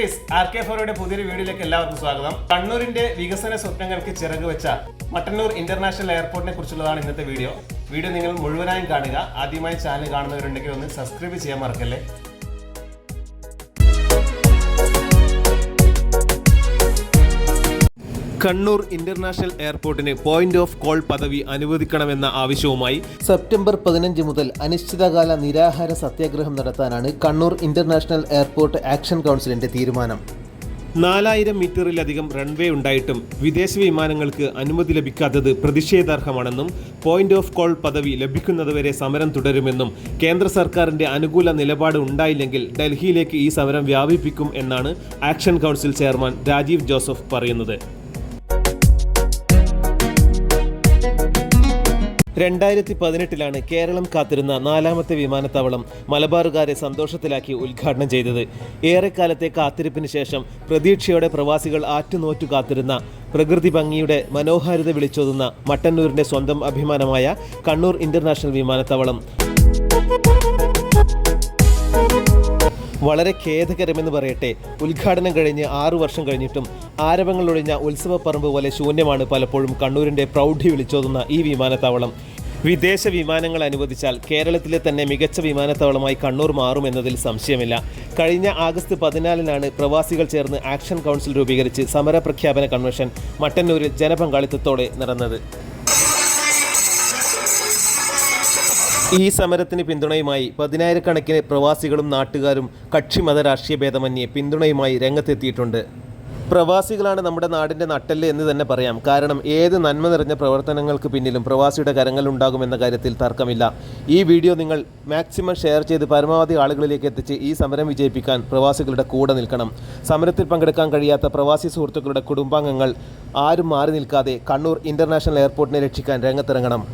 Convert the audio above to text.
Guys R K ഫോറയുടെ പുതിയൊരു വീഡിയോയിലേക്ക് എല്ലാവർക്കും സ്വാഗതം. കണ്ണൂരിന്റെ വികസന സ്വപ്നങ്ങൾക്ക് ചിറക് വെച്ച മട്ടന്നൂർ ഇന്റർനാഷണൽ എയർപോർട്ടിനെ കുറിച്ചുള്ളതാണ് ഇന്നത്തെ വീഡിയോ. വീഡിയോ നിങ്ങൾ മുഴുവനായും കാണുക. ആദ്യമായി ചാനൽ കാണുന്നവരുണ്ടെങ്കിൽ ഒന്ന് സബ്സ്ക്രൈബ് ചെയ്യാൻ മറക്കല്ലേ? കണ്ണൂർ ഇന്റർനാഷണൽ എയർപോർട്ടിന് പോയിന്റ് ഓഫ് കോൾ പദവി അനുവദിക്കണമെന്ന ആവശ്യവുമായി സെപ്റ്റംബർ പതിനഞ്ച് മുതൽ അനിശ്ചിതകാല നിരാഹാര സത്യാഗ്രഹം നടത്താനാണ് കണ്ണൂർ ഇന്റർനാഷണൽ എയർപോർട്ട് ആക്ഷൻ കൗൺസിലിന്റെ തീരുമാനം. നാലായിരം മീറ്ററിലധികം റൺവേ ഉണ്ടായിട്ടും വിദേശ വിമാനങ്ങൾക്ക് അനുമതി ലഭിക്കാത്തത് പ്രതിഷേധാർഹമാണെന്നും പോയിന്റ് ഓഫ് കോൾ പദവി ലഭിക്കുന്നതുവരെ സമരം തുടരുമെന്നും കേന്ദ്ര സർക്കാരിന്റെ അനുകൂല നിലപാട് ഉണ്ടായില്ലെങ്കിൽ ഡൽഹിയിലേക്ക് ഈ സമരം വ്യാപിപ്പിക്കും എന്നാണ് action council chairman Rajeev Joseph പറയുന്നത്. രണ്ടായിരത്തി പതിനെട്ടിലാണ് കേരളം കാത്തിരുന്ന നാലാമത്തെ വിമാനത്താവളം മലബാറുകാരെ സന്തോഷത്തിലാക്കി ഉദ്ഘാടനം ചെയ്തത്. ഏറെക്കാലത്തെ കാത്തിരിപ്പിന് ശേഷം പ്രതീക്ഷയോടെ പ്രവാസികൾ ആറ്റുനോറ്റു കാത്തിരുന്ന പ്രകൃതി ഭംഗിയുടെ മനോഹാരിത വിളിച്ചോതുന്ന മട്ടന്നൂരിന്റെ സ്വന്തം അഭിമാനമായ കണ്ണൂർ ഇന്റർനാഷണൽ വിമാനത്താവളം. വളരെ ഖേദകരമെന്ന് പറയട്ടെ. ഉദ്ഘാടനം കഴിഞ്ഞ് ആറു വർഷം കഴിഞ്ഞിട്ടും ആരവങ്ങളൊഴിഞ്ഞ ഉത്സവപ്പറമ്പ് പോലെ ശൂന്യമാണ് പലപ്പോഴും കണ്ണൂരിന്റെ പ്രൗഢി വിളിച്ചോതുന്ന ഈ വിമാനത്താവളം. വിദേശ വിമാനങ്ങൾ അനുവദിച്ചാൽ കേരളത്തിലെ തന്നെ മികച്ച വിമാനത്താവളമായി കണ്ണൂർ മാറുമെന്നതിൽ സംശയമില്ല. കഴിഞ്ഞ ആഗസ്റ്റ് പതിനാലിനാണ് പ്രവാസികൾ ചേർന്ന് ആക്ഷൻ കൗൺസിൽ രൂപീകരിച്ച് സമരപ്രഖ്യാപന കൺവെൻഷൻ മട്ടന്നൂരിൽ ജനപങ്കാളിത്തത്തോടെ നടന്നത്. ഈ സമരത്തിന് പിന്തുണയുമായി പതിനായിരക്കണക്കിന് പ്രവാസികളും നാട്ടുകാരും കക്ഷിമത രാഷ്ട്രീയ ഭേദമന്യേ പിന്തുണയുമായി രംഗത്തെത്തിയിട്ടുണ്ട്. പ്രവാസികളാണ് നമ്മുടെ നാടിന്റെ നട്ടൽ എന്ന് തന്നെ പറയാം. കാരണം ഏത് നന്മ നിറഞ്ഞ പ്രവർത്തനങ്ങൾക്ക് പിന്നിലും പ്രവാസിയുടെ കരങ്ങളുണ്ടാകുമെന്ന കാര്യത്തിൽ തർക്കമില്ല. ഈ വീഡിയോ നിങ്ങൾ മാക്സിമം ഷെയർ ചെയ്ത് പരമാവധി ആളുകളിലേക്ക് എത്തിച്ച് ഈ സമരം വിജയിപ്പിക്കാൻ പ്രവാസികളുടെ കൂടെ നിൽക്കണം. സമരത്തിൽ പങ്കെടുക്കാൻ കഴിയാത്ത പ്രവാസി സുഹൃത്തുക്കളുടെ കുടുംബാംഗങ്ങൾ ആരും മാറി നിൽക്കാതെ കണ്ണൂർ ഇന്റർനാഷണൽ എയർപോർട്ടിനെ രക്ഷിക്കാൻ രംഗത്തിറങ്ങണം.